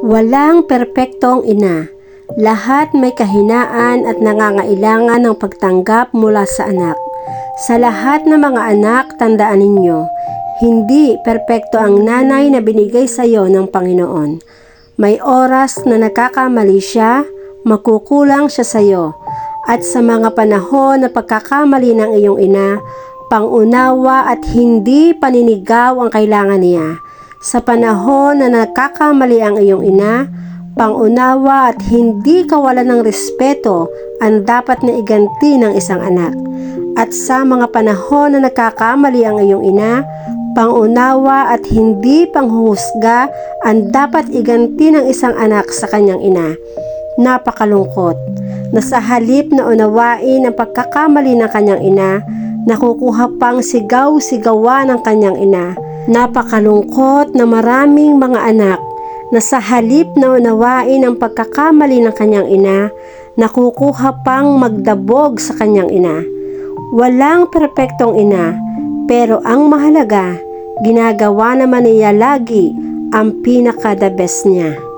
Walang perpektong ina. Lahat may kahinaan at nangangailangan ng pagtanggap mula sa anak. Sa lahat ng mga anak, tandaan ninyo, hindi perpekto ang nanay na binigay sa iyo ng Panginoon. May oras na nagkakamali siya, makukulang siya sa iyo. At sa mga panahon na pagkakamali ng iyong ina, pangunawa at hindi paninigaw ang kailangan niya. Sa panahon na nagkakamali ang iyong ina, pangunawa at hindi kawalan ng respeto ang dapat na iganti ng isang anak. At sa mga panahon na nagkakamali ang iyong ina, pangunawa at hindi panghuhusga ang dapat iganti ng isang anak sa kanyang ina. Napakalungkot na sa halip na unawain ang pagkakamali ng kanyang ina, nakukuha pang sigaw-sigawa ng kanyang ina. Napakalungkot na maraming mga anak na sa halip na unawain ang pagkakamali ng kanyang ina, nakukuha pang magdabog sa kanyang ina. Walang perpektong ina, pero ang mahalaga, ginagawa naman niya lagi ang pinaka-the best niya.